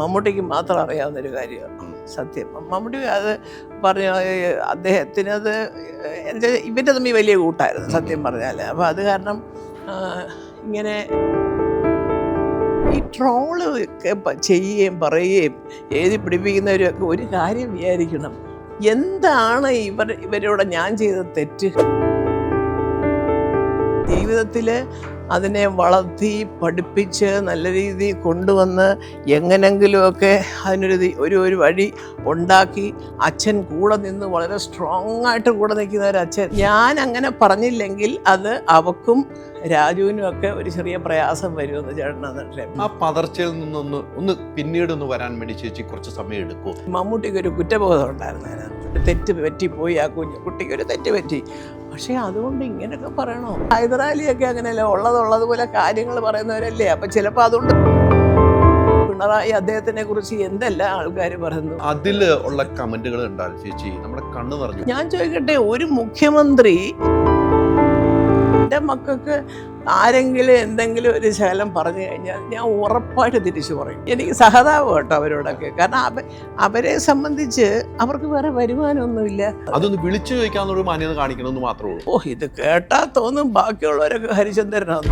മമ്മൂട്ടിക്ക് മാത്രം അറിയാവുന്നൊരു കാര്യമാണ് സത്യം. മമ്മൂട്ടി അത് പറഞ്ഞ അദ്ദേഹത്തിനത് എന്റെ ഇവന്റെ തമ്മിൽ വലിയ കൂട്ടായിരുന്നു സത്യം പറഞ്ഞാൽ അപ്പോൾ അത് കാരണം ഇങ്ങനെ ഈ ട്രോൾ ഒക്കെ ചെയ്യുകയും പറയുകയും എഴുതി പിടിപ്പിക്കുന്നവരൊക്കെ ഒരു കാര്യം വിചാരിക്കണം. എന്താണ് ഇവർ ഇവരോട് ഞാൻ ചെയ്ത തെറ്റ്? ജീവിതത്തിൽ അതിനെ വളർത്തി പഠിപ്പിച്ച് നല്ല രീതിയിൽ കൊണ്ടുവന്ന് എങ്ങനെങ്കിലുമൊക്കെ അതിനൊരു ഒരു ഒരു വഴി ഉണ്ടാക്കി. അച്ഛൻ കൂടെ നിന്ന് വളരെ സ്ട്രോങ് ആയിട്ട് കൂടെ നിൽക്കുന്ന ഒരു അച്ഛൻ. ഞാൻ അങ്ങനെ പറഞ്ഞില്ലെങ്കിൽ അത് അവക്കും രാജുവിനും ഒക്കെ ഒരു ചെറിയ പ്രയാസം വരുമെന്ന് ചേട്ടനാണ് ആ പതർച്ചയിൽ നിന്നൊന്ന് ഒന്ന് പിന്നീട് ഒന്ന് വരാൻ വേണ്ടി ചേച്ചി കുറച്ച് സമയം എടുക്കും. മമ്മൂട്ടിക്ക് ഒരു കുറ്റബോധം ഉണ്ടായിരുന്നു അതിനകത്ത് തെറ്റ് പറ്റിപ്പോയി ആ കുഞ്ഞു. കുട്ടിക്ക് ഒരു തെറ്റ് പറ്റി. പക്ഷേ അതുകൊണ്ട് ഇങ്ങനെയൊക്കെ പറയണോ? ഹൈദരാലിയൊക്കെ അങ്ങനെയല്ലേ? ഉള്ളതുള്ളതുപോലെ കാര്യങ്ങൾ പറയുന്നവരല്ലേ? അപ്പം ചിലപ്പോൾ അതുകൊണ്ട് പിണറായി അദ്ദേഹത്തിനെ കുറിച്ച് എന്തെല്ലാം ആൾക്കാർ പറയുന്നു? അതിൽ ഉള്ള കമന്റുകൾ ഉണ്ടാവും ചേച്ചി നമ്മുടെ കണ്ണ് നിറഞ്ഞു. ഞാൻ ചോദിക്കട്ടെ ഒരു മുഖ്യമന്ത്രി എന്റെ മക്കൾക്ക് ആരെങ്കിലും എന്തെങ്കിലും ഒരു ശകലം പറഞ്ഞു കഴിഞ്ഞാൽ ഞാൻ ഉറപ്പായിട്ട് തിരിച്ചു പറയും. എനിക്ക് സഹതാപം കേട്ടോ അവരോടൊക്കെ. കാരണം അവ അവരെ സംബന്ധിച്ച് അവർക്ക് വേറെ വരുമാനമൊന്നുമില്ല. അതൊന്ന് വിളിച്ചു ചോദിക്കാന്നൊരു മാന്യത കാണിക്കണമെന്ന് മാത്രമേ ഉള്ളൂ. ഓ ഇത് കേട്ടാ തോന്നും ബാക്കിയുള്ളവരൊക്കെ ഹരിചന്ദ്രനാണ്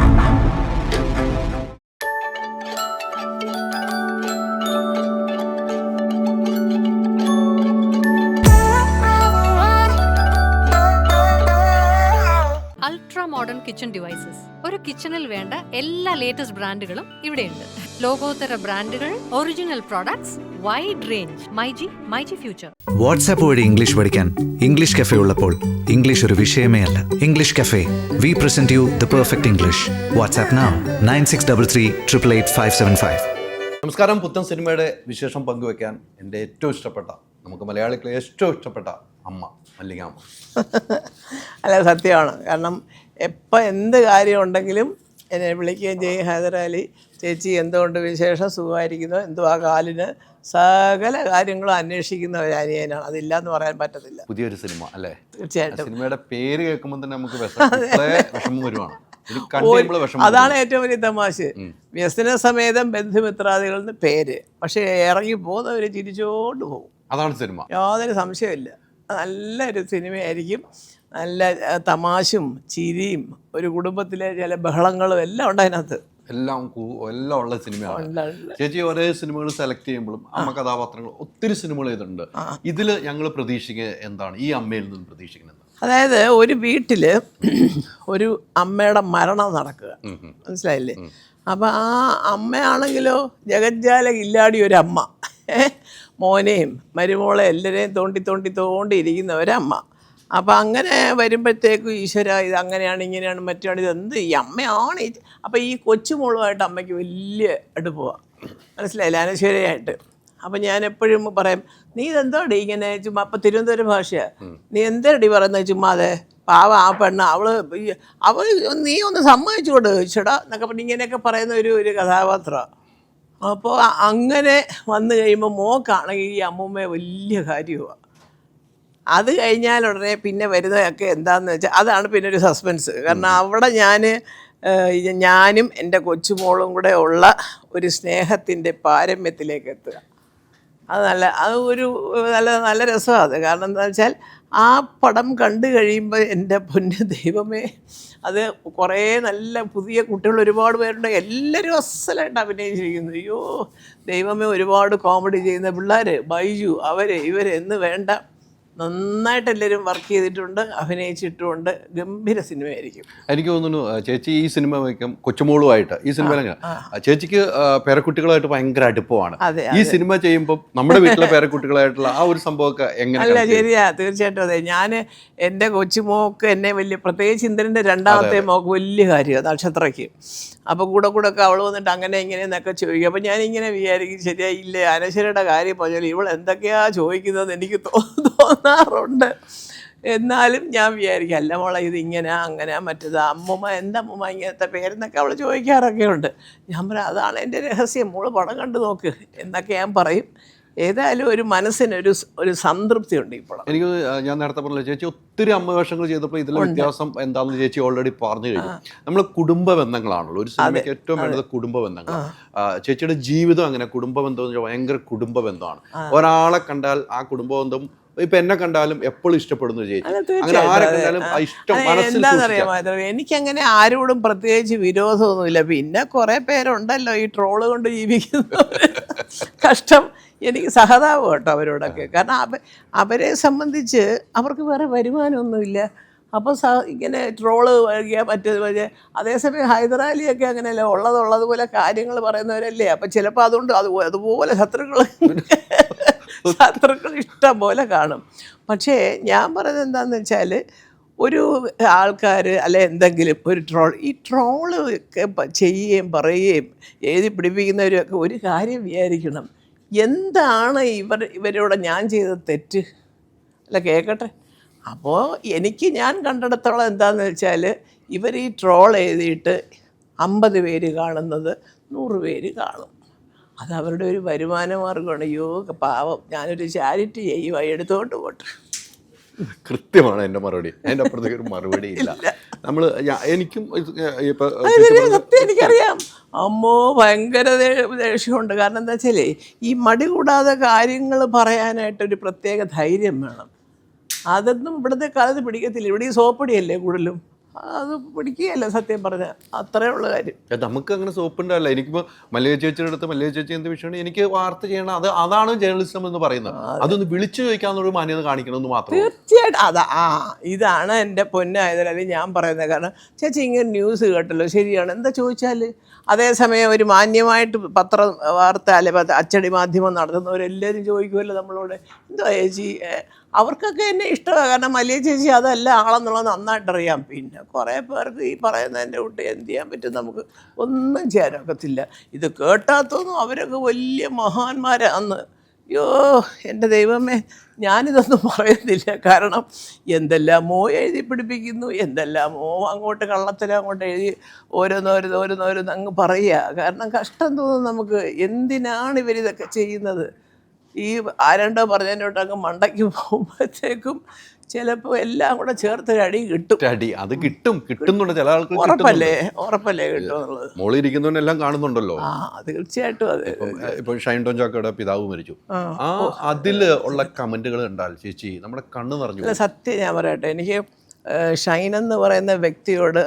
കിച്ചൺ ഡിവൈസസ് ഒരു കിച്ചണിൽ വേണ്ട എല്ലാ ലേറ്റസ്റ്റ് ബ്രാൻഡുകളും ഇവിടെയുണ്ട്. ലോകോത്തര ബ്രാൻഡുകൾ original products wide range myG myG future WhatsApp വഴി ഇംഗ്ലീഷ് പഠിക്കാൻ ഇംഗ്ലീഷ് കഫേ ഉള്ളപ്പോൾ ഇംഗ്ലീഷ് ഒരു വിഷയമേ അല്ല. English cafe we present you the perfect English WhatsApp now nine six double three triple eight five seven five നമസ്കാരം. പുത്തൻ സിനിമയുടെ വിശേഷം പങ്കുവെക്കാൻ എന്റെ ഏറ്റവും ഇഷ്ടപ്പെട്ട നമുക്ക് മലയാളികളെ ഏറ്റവും ഇഷ്ടപ്പെട്ട അമ്മ മല്ലികാമ്മ അല്ല സത്യമാണ്. കാരണം എപ്പോൾ എന്ത് കാര്യം ഉണ്ടെങ്കിലും എന്നെ വിളിക്കുകയും ചെയ്യും. ഹൈദരാലി ചേച്ചി എന്തുകൊണ്ട് വിശേഷം സുഖമായിരിക്കുന്നു? എന്തോ ആ കാലിന്? സകല കാര്യങ്ങളും അന്വേഷിക്കുന്ന ഒരു അനിയനാണ്. അതില്ല എന്ന് പറയാൻ പറ്റത്തില്ല. പുതിയൊരു സിനിമ അല്ലേ? തീർച്ചയായിട്ടും. സിനിമയുടെ പേര് കേൾക്കുമ്പോൾ തന്നെ നമുക്ക് വിഷമം. വരുവാണ്. അതാണ് ഏറ്റവും വലിയ തമാശ. വ്യസന സമേതം ബന്ധുമിത്രാദികൾ എന്ന് പേര്. പക്ഷേ ഇറങ്ങി പോകുന്നവർ ചിരിച്ചോണ്ട് പോകും. അതാണ് സിനിമ. യാതൊരു സംശയമില്ല നല്ലൊരു സിനിമയായിരിക്കും. നല്ല തമാശും ചിരിയും ഒരു കുടുംബത്തിലെ ചില ബഹളങ്ങളും എല്ലാം ഉണ്ട് അതിനകത്ത്. എല്ലാം എല്ലാം ഉള്ള സിനിമയാണ്. ചേച്ചി ഒരേ സിനിമകൾ സെലക്ട് ചെയ്യുമ്പോഴും അമ്മ കഥാപാത്രങ്ങൾ ഒത്തിരി സിനിമകൾ ഇതുണ്ട് ഇതിൽ ഞങ്ങൾ പ്രതീക്ഷിക്കുക എന്താണ്? ഈ അമ്മയിൽ നിന്ന് പ്രതീക്ഷിക്കുന്നത് അതായത് ഒരു വീട്ടിൽ ഒരു അമ്മയുടെ മരണം നടക്കുക. മനസ്സിലായില്ലേ? അപ്പം ആ അമ്മയാണെങ്കിലോ ജഗജ്ജാല ഇല്ലാടി ഒരു അമ്മ? മോനെയും മരുമോളെ എല്ലാവരെയും തോണ്ടി തോണ്ടി തോണ്ടിയിരിക്കുന്ന ഒരമ്മ. അപ്പം അങ്ങനെ വരുമ്പോഴത്തേക്കും ഈശ്വര ഇത് അങ്ങനെയാണ് ഇങ്ങനെയാണ് മറ്റാണ് ഇത് എന്ത് ഈ അമ്മയാണ്? ഈ അപ്പം ഈ കൊച്ചുമോളുമായിട്ട് അമ്മയ്ക്ക് വലിയ അടുപ്പമാണ് മനസ്സിലായില്ല? അനശ്വരയായിട്ട്. അപ്പം ഞാൻ എപ്പോഴും പറയും നീ ഇതെന്തോടി ഇങ്ങനെ ചുമ്മാ അപ്പം തിരുവനന്തപുരം ഭാഷയാണ് നീ എന്തേടി പറയുന്നത് ചുമ്മാ അതെ? പാവ ആ പെണ്ണ് അവൾ അവൾ നീ ഒന്ന് സമ്മതിച്ചു കൊടു ചേടാ എന്നൊക്കെ പറഞ്ഞ് ഇങ്ങനെയൊക്കെ പറയുന്ന ഒരു ഒരു കഥാപാത്രമാണ് അപ്പോൾ അങ്ങനെ വന്നു കഴിയുമ്പോൾ മോക്കാണെങ്കിൽ ഈ അമ്മൂമ്മയെ വലിയ കാര്യമാണ് അത് കഴിഞ്ഞാൽ ഉടനെ പിന്നെ വരുന്നതൊക്കെ എന്താണെന്ന് വെച്ചാൽ അതാണ് പിന്നെ ഒരു സസ്പെൻസ് കാരണം അവിടെ ഞാൻ ഞാനും എന്റെ കൊച്ചുമോളും കൂടെ ഉള്ള ഒരു സ്നേഹത്തിന്റെ പാരമ്യത്തിലേക്ക് എത്തുക. അത് നല്ല അത് ഒരു നല്ല നല്ല രസമാണ് അത്. കാരണം എന്താണെന്ന് വെച്ചാൽ ആ പടം കണ്ടു കഴിയുമ്പോൾ എന്റെ പൊന്ന് ദൈവമേ അത് കുറേ നല്ല പുതിയ കുട്ടികൾ ഒരുപാട് പേരുണ്ട്. എല്ലാവരും അസലായിട്ട് അഭിനയിച്ചിരിക്കുന്നു. അയ്യോ ദൈവമേ ഒരുപാട് കോമഡി ചെയ്യുന്ന പിള്ളേർ ബൈജു അവർ ഇവർ എന്ന് വേണ്ട നന്നായിട്ട് എല്ലാവരും വർക്ക് ചെയ്തിട്ടുണ്ട് അഭിനയിച്ചിട്ടുമുണ്ട് ഗംഭീര സിനിമയായിരിക്കും. എനിക്ക് തോന്നുന്നു ചേച്ചി ഈ സിനിമ വയ്ക്കും കൊച്ചുമോളുമായിട്ട്. ഈ സിനിമ ചേച്ചിക്ക് പേരക്കുട്ടികളായിട്ട് ഭയങ്കര അടുപ്പമാണ്. അതെ ഈ സിനിമ ചെയ്യുമ്പോൾ നമ്മുടെ വീട്ടിലെ പേരക്കുട്ടികളായിട്ടുള്ള ആ ഒരു സംഭവമൊക്കെ എങ്ങനെ അല്ല? ശരിയാ. തീർച്ചയായിട്ടും അതെ. ഞാൻ എന്റെ കൊച്ചുമോക്ക് എന്നെ വലിയ പ്രത്യേകിച്ച് ഇന്ദ്രന്റെ രണ്ടാമത്തെ മോക്ക് വലിയ കാര്യമാണ് നക്ഷത്രയ്ക്ക്. അപ്പോൾ കൂടെ കൂടെ ഒക്കെ അവൾ വന്നിട്ട് അങ്ങനെ ഇങ്ങനെ എന്നൊക്കെ ചോദിക്കും. അപ്പോൾ ഞാനിങ്ങനെ വിചാരിക്കും ശരിയായില്ലേ അനശ്വരയുടെ കാര്യം പറഞ്ഞാൽ ഇവൾ എന്തൊക്കെയാ ചോദിക്കുന്നത് എനിക്ക് തോ- തോന്നാറുണ്ട്. എന്നാലും ഞാൻ വിചാരിക്കും അല്ല മോളെ ഇത് ഇങ്ങനെ അങ്ങനെ മറ്റേത് അമ്മുമ്മ എന്താ അമ്മുമ്മ ഇങ്ങനത്തെ പേരെന്നൊക്കെ അവൾ ചോദിക്കാറൊക്കെ ഉണ്ട്. ഞാൻ പറയാം അതാണ് എന്റെ രഹസ്യം മോൾ പടം കണ്ടു നോക്ക് എന്നൊക്കെ ഞാൻ പറയും. ഏതായാലും ഒരു മനസ്സിനൊരു ഒരു സംതൃപ്തി ഉണ്ട് ഇപ്പോൾ എനിക്ക് ഞാൻ നേരത്തെ പറഞ്ഞില്ല ചേച്ചി ഒത്തിരി അമ്മ വേഷങ്ങൾ ചെയ്തപ്പോൾ ഇതിലെ വ്യത്യാസം എന്താണെന്ന് ചേച്ചി ഓൾറെഡി പറഞ്ഞു കഴിഞ്ഞു. നമ്മൾ കുടുംബ ബന്ധങ്ങളാണല്ലോ. ഒരു സിനിമയ്ക്ക് ഏറ്റവും വേണ്ടത് കുടുംബ ബന്ധങ്ങൾ ചേച്ചിയുടെ ജീവിതം അങ്ങനെ കുടുംബ ബന്ധം എന്ന് വെച്ചാൽ ഭയങ്കര കുടുംബ ബന്ധമാണ്. ഒരാളെ കണ്ടാൽ ആ കുടുംബ ബന്ധം ഇപ്പൊ എന്നെ കണ്ടാലും എപ്പോഴും ഇഷ്ടപ്പെടുന്നു ചേച്ചി. അങ്ങനെ ആരെ കണ്ടാലും ഇഷ്ടം എന്താണെന്നറിയാമോ എനിക്കങ്ങനെ ആരോടും പ്രത്യേകിച്ച് വിരോധമൊന്നുമില്ല. പിന്നെ കുറെ പേരുണ്ടല്ലോ ഈ ട്രോൾ കൊണ്ട് ജീവിക്കുന്നു കഷ്ടം. എനിക്ക് സഹതാപം കേട്ടോ അവരോടൊക്കെ. കാരണം അവ അവരെ സംബന്ധിച്ച് അവർക്ക് വേറെ വരുമാനമൊന്നുമില്ല. അപ്പോൾ സ ഇങ്ങനെ ട്രോൾ മറ്റേത് വഴിയ അതേസമയം ഹൈദരാലിയൊക്കെ അങ്ങനെയല്ല ഉള്ളതുള്ളതുപോലെ കാര്യങ്ങൾ പറയുന്നവരല്ലേ. അപ്പം ചിലപ്പോൾ അതുകൊണ്ട് അത് അതുപോലെ ശത്രുക്കൾ ശത്രുക്കൾ ഇഷ്ടം പോലെ കാണും. പക്ഷേ ഞാൻ പറയുന്നത് എന്താണെന്ന് വെച്ചാൽ ഒരു ആൾക്കാർ അല്ലെ എന്തെങ്കിലും ഒരു ട്രോൾ ഈ ട്രോൾ ഒക്കെ ചെയ്യുകയും പറയുകയും എഴുതി പിടിപ്പിക്കുന്നവരൊക്കെ ഒരു കാര്യം വിചാരിക്കണം. എന്താണ് ഇവർ ഇവരോട് ഞാൻ ചെയ്ത തെറ്റ്? അല്ല കേൾക്കട്ടെ അപ്പോൾ എനിക്ക് ഞാൻ കണ്ടിടത്തോളം എന്താണെന്ന് വെച്ചാൽ ഇവർ ഈ ട്രോൾ എഴുതിയിട്ട് അമ്പത് പേര് കാണുന്നത് നൂറ് പേര് കാണും. അത് അവരുടെ ഒരു വരുമാന മാർഗമാണ് അയ്യോ പാവം. ഞാനൊരു ചാരിറ്റി ചെയ്യുക എടുത്തോണ്ട് പോട്ടെ. കൃത്യമാണ് എന്റെ മറുപടി. എന്റെ അപ്പുറത്തേക്ക് ഒരു മറുപടി ഇല്ല. നമ്മൾ എനിക്കും സത്യം എനിക്കറിയാം. അമ്മോ ഭയങ്കര ദേഷ്യമുണ്ട്. കാരണം എന്താ വെച്ചാലേ ഈ മടി കൂടാതെ കാര്യങ്ങൾ പറയാനായിട്ടൊരു പ്രത്യേക ധൈര്യം വേണം. അതൊന്നും ഇവിടുത്തെ കാലത്ത് പിടിക്കത്തില്ല. ഇവിടെ ഈ സോപ്പടിയല്ലേ കൂടുതലും? അത് പിടിക്കുകയല്ല സത്യം പറഞ്ഞാൽ അത്രേ ഉള്ള കാര്യം. നമുക്ക് അങ്ങനെ സോപ്പുണ്ടല്ല. എനിക്കിപ്പോ മല്ലിക ചേച്ചിയുടെ അടുത്ത് മല്ലിക ചേച്ചി എന്ത് വിഷയമാണ്? എനിക്ക് വാർത്ത ചെയ്യണം അത് അതാണ് ജേർണലിസം എന്ന് പറയുന്നത്. അതൊന്ന് വിളിച്ചു ചോദിക്കാന്നൊരു മാന്യത കാണിക്കണമെന്ന് മാത്രം തീർച്ചയായിട്ടും. അതാ ആ ഇതാണ് എന്റെ പൊന്നായതിനാൽ ഞാൻ പറയുന്നത്. കാരണം ചേച്ചി ഇങ്ങനെ ന്യൂസ് കേട്ടല്ലോ. ശരിയാണ്. എന്താ ചോദിച്ചാൽ അതേസമയം ഒരു മാന്യമായിട്ട് പത്ര വാർത്ത അല്ലെ അച്ചടി മാധ്യമം നടത്തുന്നവരെല്ലാവരും ചോദിക്കുമല്ലോ നമ്മളോട് എന്തോ ചേച്ചി അവർക്കൊക്കെ എന്നെ ഇഷ്ടമാണ് കാരണം വലിയ ചേച്ചി അതല്ല ആളെന്നുള്ളത് നന്നായിട്ടറിയാം പിന്നെ കുറേ പേർക്ക് ഈ പറയുന്നതിന്റെ കൂട്ട് എന്ത് ചെയ്യാൻ പറ്റും നമുക്ക് ഒന്നും ചെയ്യാനൊക്കത്തില്ല ഇത് കേട്ടാത്തൊന്നും അവരൊക്കെ വലിയ മഹാന്മാരാന്ന് അയ്യോ എന്റെ ദൈവമേ ഞാനിതൊന്നും പറയുന്നില്ല. കാരണം എന്തെല്ലാമോ എഴുതി പിടിപ്പിക്കുന്നു എന്തെല്ലാമോ അങ്ങോട്ട് കള്ളത്തിൽ അങ്ങോട്ട് എഴുതി ഓരോന്നോരോന്ന് ഓരോന്നോരോന്ന് അങ്ങ് പറയുക. കാരണം കഷ്ടം തോന്നും നമുക്ക്. എന്തിനാണ് ഇവരിതൊക്കെ ചെയ്യുന്നത്? ഈ ആരണ്ടോ പറഞ്ഞതിനോട്ട് അങ്ങ് മണ്ടയ്ക്ക് പോകുമ്പോഴത്തേക്കും ചിലപ്പോൾ എല്ലാം കൂടെ ചേർത്ത് അടി കിട്ടും. അടി അത് കിട്ടും. കിട്ടുന്നുണ്ട്. ചില ആൾക്ക് ഉറപ്പല്ലേ? ഉറപ്പല്ലേ കിട്ടുമെന്നുള്ളത് മോളിൽ ഇരിക്കുന്നവനെല്ലാം കാണുന്നുണ്ടല്ലോ. ആ തീർച്ചയായിട്ടും അത്. ഇപ്പം, ഷൈൻ ടോൺ ചാക്കയുടെ പിതാവ് മരിച്ചു. ആ അതിൽ ഉള്ള കമന്റുകൾ കണ്ടാൽ ചേച്ചി നമ്മുടെ കണ്ണ് നിറഞ്ഞു അല്ല സത്യം ഞാൻ പറയട്ടെ. എനിക്ക് ഷൈൻ എന്ന് പറയുന്ന വ്യക്തിയോട്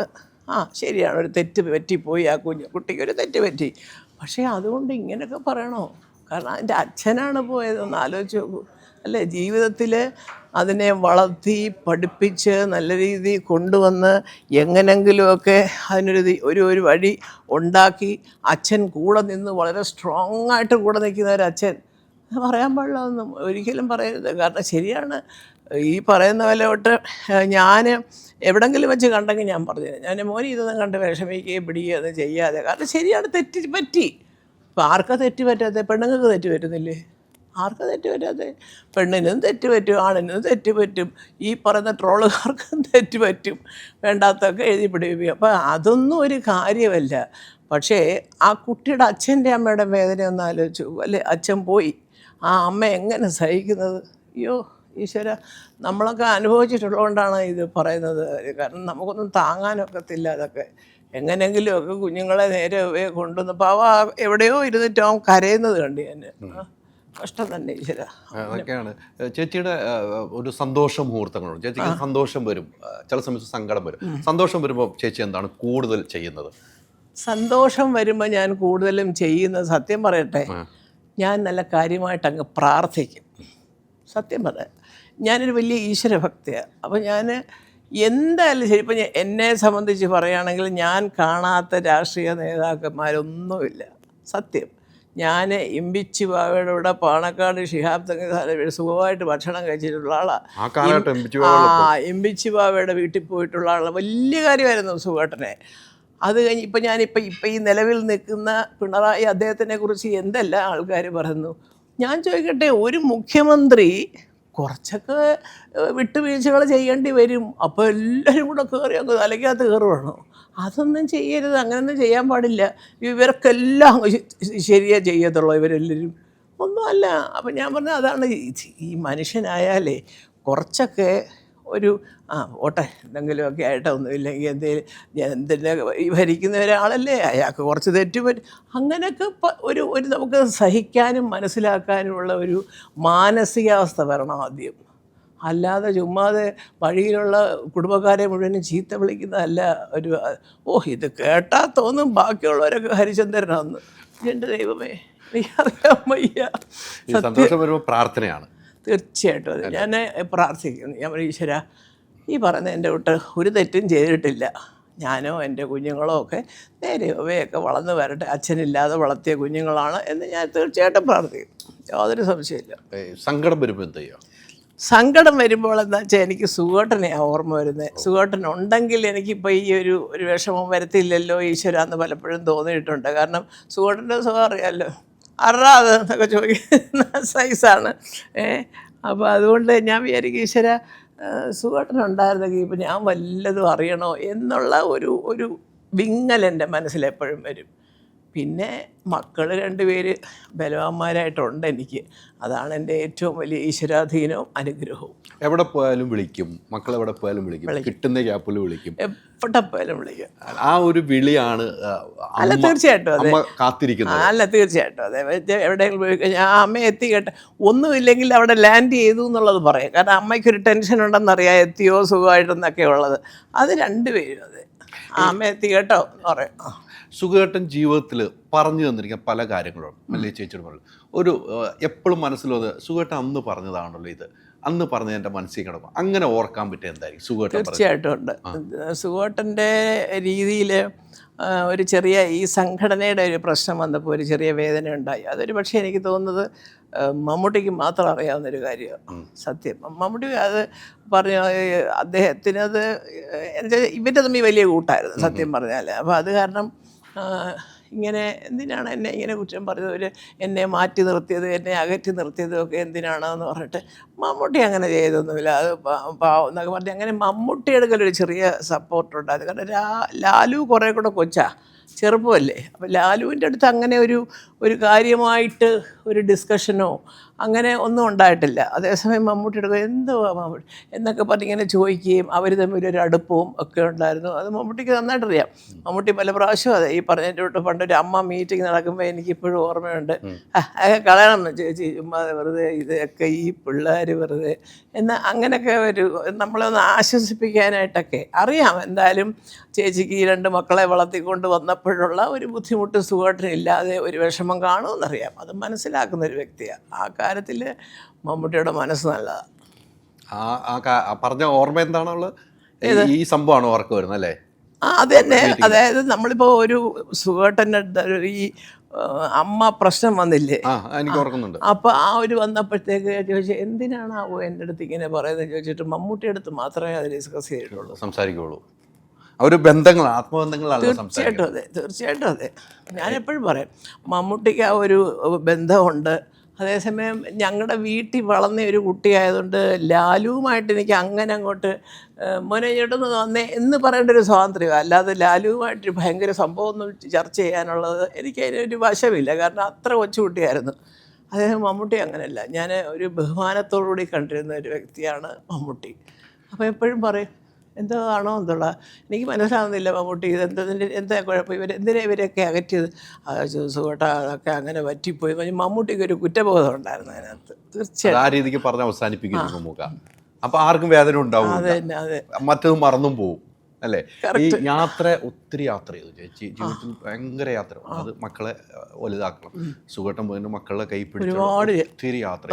ആ ശരിയാണ് ഒരു തെറ്റ് പറ്റിപ്പോയി. ആ കുഞ്ഞു കുട്ടിക്ക് ഒരു തെറ്റ് പറ്റി. പക്ഷേ അതുകൊണ്ട് ഇങ്ങനെയൊക്കെ പറയണോ? കാരണം എന്റെ അച്ഛനാണ് പോയതെന്ന് ആലോചിച്ച് നോക്കൂ. അല്ലേ? ജീവിതത്തിൽ അതിനെ വളർത്തി പഠിപ്പിച്ച് നല്ല രീതിയിൽ കൊണ്ടുവന്ന് എങ്ങനെങ്കിലുമൊക്കെ അതിനൊരു ഒരു ഒരു വഴി ഉണ്ടാക്കി അച്ഛൻ കൂടെ നിന്ന് വളരെ സ്ട്രോങ് ആയിട്ട് കൂടെ നിൽക്കുന്ന ഒരു അച്ഛൻ. പറയാൻ പാടില്ല ഒന്നും ഒരിക്കലും പറയരുത്. കാരണം ശരിയാണ്. ഈ പറയുന്ന പോലെ തൊട്ട് ഞാൻ എവിടെങ്കിലും വെച്ച് കണ്ടെങ്കിൽ ഞാൻ പറഞ്ഞു ഞാൻ മോനി ഇതൊന്നും കണ്ട് വിഷമിക്കുകയും പിടിക്കുകയോ ചെയ്യാതെ. കാരണം ശരിയാണ് തെറ്റി പറ്റി. ഇപ്പം ആർക്കാ തെറ്റി പറ്റാത്ത? പെണ്ണുങ്ങൾക്ക് തെറ്റി പറ്റുന്നില്ലേ? ആർക്കാ തെറ്റ് പറ്റാതെ പെണ്ണിനും തെറ്റ് പറ്റും ആണിനും തെറ്റ് പറ്റും ഈ പറയുന്ന ട്രോളുകാർക്കും തെറ്റ് പറ്റും വേണ്ടാത്തൊക്കെ എഴുതി പിടിപ്പിക്കും. അപ്പം അതൊന്നും ഒരു കാര്യമല്ല. പക്ഷേ ആ കുട്ടിയുടെ അച്ഛന്റെ അമ്മയുടെ വേദന ഒന്ന് ആലോചിച്ചു. അല്ലേ അച്ഛൻ പോയി. ആ അമ്മ എങ്ങനെ സഹിക്കുന്നത്? അയ്യോ ഈശ്വര നമ്മളൊക്കെ അനുഭവിച്ചിട്ടുള്ളതുകൊണ്ടാണ് ഇത് പറയുന്നത്. കാരണം നമുക്കൊന്നും താങ്ങാനൊക്കത്തില്ല അതൊക്കെ. എങ്ങനെയെങ്കിലും ഒക്കെ കുഞ്ഞുങ്ങളെ നേരെ കൊണ്ടുവന്ന് കൊണ്ടുവന്നപ്പോൾ അവ എവിടെയോ ഇരുന്നിട്ട് അവൻ കരയുന്നത് കണ്ടു ഞാൻ. കഷ്ടം തന്നെ ഈശ്വര. അതൊക്കെയാണ്. ചേച്ചിയുടെ ഒരു സന്തോഷ മുഹൂർത്തങ്ങളുണ്ട്. ചേച്ചിക്ക് സന്തോഷം വരും. ചില സമയത്ത് സങ്കടം വരും. സന്തോഷം വരുമ്പോൾ ചേച്ചി എന്താണ് കൂടുതൽ ചെയ്യുന്നത്? സന്തോഷം വരുമ്പോൾ ഞാൻ കൂടുതലും ചെയ്യുന്നത് സത്യം പറയട്ടെ ഞാൻ നല്ല കാര്യമായിട്ട് അങ്ങ് പ്രാർത്ഥിക്കും. സത്യം പറയാം ഞാനൊരു വലിയ ഈശ്വരഭക്തിയാണ് അപ്പോൾ ഞാൻ എന്തായാലും ശരി ഇപ്പം ഞാൻ- എന്നെ സംബന്ധിച്ച് പറയുകയാണെങ്കിൽ ഞാൻ കാണാത്ത രാഷ്ട്രീയ നേതാക്കന്മാരൊന്നുമില്ല. സത്യം. ഞാൻ ഇമ്പിച്ചി ബാവയുടെ കൂടെ പാണക്കാട് ഷിഹാബ് തങ്ങൾ സുഖമായിട്ട് ഭക്ഷണം കഴിച്ചിട്ടുള്ള ആളാണ് ആ എംബിച്ചി ബാവയുടെ വീട്ടിൽ പോയിട്ടുള്ള ആളാണ് വലിയ കാര്യമായിരുന്നു സുഖേട്ടനെ. അത് കഴിഞ്ഞ് ഇപ്പം ഞാനിപ്പോൾ ഇപ്പം ഈ നിലവിൽ നിൽക്കുന്ന പിണറായി അദ്ദേഹത്തിനെ കുറിച്ച് എന്തെല്ലാം ആൾക്കാർ പറയുന്നു? ഞാൻ ചോദിക്കട്ടെ ഒരു മുഖ്യമന്ത്രി കുറച്ചൊക്കെ വിട്ടുവീഴ്ചകൾ ചെയ്യേണ്ടി വരും. അപ്പോൾ എല്ലാവരും കൂടെ കയറി അങ്ങ് തലയ്ക്കകത്ത് കയറുവാണോ? അതൊന്നും ചെയ്യരുത് അങ്ങനെയൊന്നും ചെയ്യാൻ പാടില്ല. ഇവർക്കെല്ലാം ശരിയാ ചെയ്യത്തുള്ളൂ ഇവരെല്ലാവരും ഒന്നുമല്ല അപ്പം ഞാൻ പറഞ്ഞ അതാണ്. ഈ- മനുഷ്യനായാലേ കുറച്ചൊക്കെ ഒരു ആ ഓട്ടെ എന്തെങ്കിലുമൊക്കെ ആയിട്ട് ഒന്നുമില്ലെങ്കിൽ എന്തെങ്കിലും എന്തിന്റെ ഭരിക്കുന്ന ഒരാളല്ലേ? അയാൾക്ക് കുറച്ച് തെറ്റു പറ്റും അങ്ങനെയൊക്കെ ഒരു ഒരു നമുക്ക് സഹിക്കാനും മനസ്സിലാക്കാനുമുള്ള ഒരു മാനസികാവസ്ഥ വരണം ആദ്യം. അല്ലാതെ ചുമ്മാതെ വഴിയിലുള്ള കുടുംബക്കാരെ മുഴുവനും ചീത്ത വിളിക്കുന്നതല്ല ഒരു ഓ ഇത് കേട്ടാൽ തോന്നും ബാക്കിയുള്ളവരൊക്കെ ഹരിചന്ദ്രനാന്ന് എന്റെ ദൈവമേ എനിക്കറിയാൻ വയ്യ. ഈ സന്തോഷം വരുമ്പോൾ പ്രാർത്ഥനയാണ്. തീർച്ചയായിട്ടും അത്. ഞാൻ പ്രാർത്ഥിക്കുന്നു. ഞാൻ ഈശ്വര ഈ പറഞ്ഞ എന്റെ വിട്ട് ഒരു തെറ്റും ചെയ്തിട്ടില്ല. ഞാനോ എന്റെ കുഞ്ഞുങ്ങളോ ഒക്കെ നേരെ ഇവയൊക്കെ വളർന്നു വരട്ടെ. അച്ഛനില്ലാതെ വളർത്തിയ കുഞ്ഞുങ്ങളാണ് എന്ന് ഞാൻ തീർച്ചയായിട്ടും പ്രാർത്ഥിക്കും യാതൊരു സംശയമില്ല സങ്കടം വരുമ്പോൾ എന്ത് ചെയ്യുക സങ്കടം വരുമ്പോൾ എന്താ വെച്ചാൽ എനിക്ക് സുഖോട്ടനെയാണ് ഓർമ്മ വരുന്നത് സുഖോട്ടൻ ഉണ്ടെങ്കിൽ എനിക്കിപ്പോൾ ഈ ഒരു ഒരു വിഷമം വരത്തില്ലല്ലോ ഈശ്വര എന്ന് പലപ്പോഴും തോന്നിയിട്ടുണ്ട്. കാരണം സുഖോട്ടന്റെ സുഖം അറിയാമല്ലോ അറാത് എന്നൊക്കെ ചോദിക്കുന്ന സൈസാണ് ഏ അപ്പോൾ അതുകൊണ്ട് ഞാൻ വിചാരിക്കും ഈശ്വര സുഖേട്ടനുണ്ടായിരുന്നെങ്കിൽ ഇപ്പം ഞാൻ വല്ലതും അറിയണോ എന്നുള്ള ഒരു ഒരു വിങ്ങൽ എന്റെ മനസ്സിലെപ്പോഴും വരും. പിന്നെ മക്കൾ രണ്ടുപേര് ബലവാന്മാരായിട്ടുണ്ട് എനിക്ക്. അതാണ് എന്റെ ഏറ്റവും വലിയ ഈശ്വരാധീനവും അനുഗ്രഹവും. എവിടെ പോയാലും വിളിക്കും. മക്കൾ എവിടെ പോയാലും വിളിക്കും. കിട്ടുന്ന ഗ്യാപ്പിൽ വിളിക്കും. എവിടെ പോയാലും വിളിക്കും. ആ ഒരു വിളിയാണ് അല്ല തീർച്ചയായിട്ടും അതെ. കാത്തിരിക്കുന്നത്. അല്ല തീർച്ചയായിട്ടും അതെ. എവിടെയെങ്കിലും പോയി കഴിഞ്ഞാൽ ആ അമ്മ എത്തിക്കട്ടെ. ഒന്നുമില്ലെങ്കിൽ അവിടെ ലാൻഡ് ചെയ്തു എന്നുള്ളത് പറയും. കാരണം അമ്മയ്ക്കൊരു ടെൻഷൻ ഉണ്ടെന്നറിയാം എത്തിയോ സുഖമായിട്ടെന്നൊക്കെ ഉള്ളത് അത് രണ്ടുപേരും അതെ. ആ അമ്മ എത്തി കേട്ടോ എന്ന് പറയും. സുഖേട്ടൻ ജീവിതത്തിൽ പറഞ്ഞു തന്നിരിക്കുന്ന പല കാര്യങ്ങളും മല്ലി ചേച്ചിയോട് പറഞ്ഞു ഒരു എപ്പോഴും മനസ്സിലത് സുഖേട്ടൻ അന്ന് പറഞ്ഞതാണല്ലോ ഇത്. അന്ന് പറഞ്ഞ എന്റെ മനസ്സിൽ കിടക്കും അങ്ങനെ ഓർക്കാൻ പറ്റിയ എന്തായിരിക്കും സുഖേട്ടൻ തീർച്ചയായിട്ടും ഉണ്ട്. സുഖേട്ടന്റെ രീതിയിൽ ഒരു ചെറിയ ഈ സംഘടനയുടെ ഒരു പ്രശ്നം വന്നപ്പോൾ ഒരു ചെറിയ വേദന ഉണ്ടായി. അതൊരു പക്ഷേ എനിക്ക് തോന്നുന്നത് മമ്മൂട്ടിക്ക് മാത്രം അറിയാവുന്നൊരു കാര്യമാണ്. സത്യം. മമ്മൂട്ടി അത് പറഞ്ഞു അദ്ദേഹത്തിനത് എന്നുവെച്ചാൽ ഇവന്റെ തമ്മിൽ വലിയ കൂട്ടായിരുന്നു സത്യം പറഞ്ഞാൽ അപ്പോൾ അത് കാരണം ഇങ്ങനെ എന്തിനാണ് എന്നെ ഇങ്ങനെ കുറ്റം പറഞ്ഞത് ഒരു എന്നെ മാറ്റി നിർത്തിയത് എന്നെ അകറ്റി നിർത്തിയതും ഒക്കെ എന്തിനാണെന്ന് പറഞ്ഞിട്ട് മമ്മൂട്ടി അങ്ങനെ ചെയ്തൊന്നുമില്ല. അത് എന്നൊക്കെ പറഞ്ഞ് അങ്ങനെ മമ്മൂട്ടിയുടെ ഒരു ചെറിയ സപ്പോർട്ടുണ്ട് അത് കാരണം ലാലു കുറേ കൂടെ കൊച്ചാ ചെറുപ്പമല്ലേ. അപ്പോൾ ലാലുവിന്റെ അടുത്ത് അങ്ങനെ ഒരു ഒരു കാര്യമായിട്ട് ഒരു ഡിസ്കഷനോ അങ്ങനെ ഒന്നും ഉണ്ടായിട്ടില്ല. അതേസമയം മമ്മൂട്ടി എടുക്കുക എന്തുവാ മമ്മൂട്ടി? എന്നൊക്കെ പറഞ്ഞ് ഇങ്ങനെ ചോദിക്കുകയും അവർ തമ്മിൽ ഒരു അടുപ്പവും ഒക്കെ ഉണ്ടായിരുന്നു. അത് മമ്മൂട്ടിക്ക് നന്നായിട്ടറിയാം മമ്മൂട്ടി പല പ്രാവശ്യം അതെ ഈ പറഞ്ഞതിന്റെ തൊട്ട് പണ്ടൊരു അമ്മ മീറ്റിംഗ് നടക്കുമ്പോൾ എനിക്കിപ്പോഴും ഓർമ്മയുണ്ട്. കളയണം. ചേച്ചി ചുമ്മാ വെറുതെ ഇതൊക്കെ ഈ പിള്ളേർ വെറുതെ എന്ന് അങ്ങനെയൊക്കെ ഒരു നമ്മളൊന്ന് ആശ്വസിപ്പിക്കാനായിട്ടൊക്കെ അറിയാം. എന്തായാലും ചേച്ചിക്ക് ഈ രണ്ട് മക്കളെ വളർത്തിക്കൊണ്ട് വന്നപ്പോഴുള്ള ഒരു ബുദ്ധിമുട്ട് സുഖമായിട്ടില്ലാതെ ഒരു വിഷമം കാണുമെന്നറിയാം. അത് മനസ്സിലാക്കുന്ന ഒരു വ്യക്തിയാണ് ആ കാര്യത്തിൽ മമ്മൂട്ടിയുടെ മനസ്സ് നല്ലതാണ് ആ ആ പറഞ്ഞ ഓർമ്മ എന്താണുള്ളത്? ഈ സംഭവമാണ് ഓർക്ക് വരുന്നത് അല്ലേ? ആ അത് തന്നെ. അതായത് നമ്മളിപ്പോൾ ഒരു സുഖേട്ടന്റെ ഈ അമ്മ പ്രശ്നം വന്നില്ലേ? ആ എനിക്ക് ഓർക്കുന്നുണ്ട് അപ്പോൾ ആ ഒരു വന്നപ്പോഴത്തേക്ക് ചോദിച്ചു ആ എന്റെ അടുത്ത് ഇങ്ങനെ പറയുന്നത്? ചോദിച്ചിട്ട് മമ്മൂട്ടിയുടെ അടുത്ത് മാത്രമേ അത് ഡിസ്കസ് ചെയ്തിട്ടുള്ളൂ. സംസാരിക്കുള്ളൂ ഒരു ബന്ധങ്ങൾ ആത്മബന്ധങ്ങൾ തീർച്ചയായിട്ടും അതെ തീർച്ചയായിട്ടും അതെ. ഞാനെപ്പോഴും പറയും മമ്മൂട്ടിക്ക് ആ ഒരു ബന്ധമുണ്ട്. അതേസമയം ഞങ്ങളുടെ വീട്ടിൽ വളർന്ന ഒരു കുട്ടിയായതുകൊണ്ട് ലാലുവുമായിട്ട് എനിക്ക് അങ്ങനെ അങ്ങോട്ട് ഏഹ്, മോനെ ചേട്ടൊന്ന് വന്നേ എന്ന് പറയേണ്ട ഒരു സ്വാതന്ത്ര്യം. അല്ലാതെ ലാലുവുമായിട്ട് ഭയങ്കര സംഭവമൊന്നും ചർച്ച ചെയ്യാനുള്ളത് എനിക്ക് അതിനൊരു വശമില്ല. കാരണം അത്ര കൊച്ചുകുട്ടിയായിരുന്നു അദ്ദേഹം മമ്മൂട്ടി അങ്ങനെയല്ല. ഞാൻ ഒരു ബഹുമാനത്തോടുകൂടി കണ്ടിരുന്ന ഒരു വ്യക്തിയാണ് മമ്മൂട്ടി. അപ്പോൾ എപ്പോഴും പറയും എന്തോ ആണോ എന്തുള്ള എനിക്ക് മനസ്സിലാവുന്നില്ല മമ്മൂട്ടി ഇത് എന്തതിന്റെ എന്താ കുഴപ്പം? ഇവർ എന്തിനാ ഇവരെയൊക്കെ അകറ്റിയത്? സുഖട്ട അതൊക്കെ അങ്ങനെ പറ്റിപ്പോയി. മമ്മൂട്ടിക്ക് ഒരു കുറ്റബോധം ഉണ്ടായിരുന്നു അതിനകത്ത്. തീർച്ചയായും. ആ രീതിക്ക് പറഞ്ഞ് അവസാനിപ്പിക്കുന്നു നമുക്ക് അപ്പൊ ആർക്കും വേദന ഉണ്ടാവും അതെ അതെ. മറ്റത് മറന്നും പോവും അല്ലേ? ഈ യാത്ര ഒത്തിരി യാത്ര ചെയ്തു. ചേച്ചി ജീവിതത്തിൽ ഭയങ്കര യാത്ര അത് മക്കളെ വലുതാക്കണം. സുഖട്ടം പോയിട്ട് മക്കളെ കൈ പിടിച്ചു ഒത്തിരി യാത്ര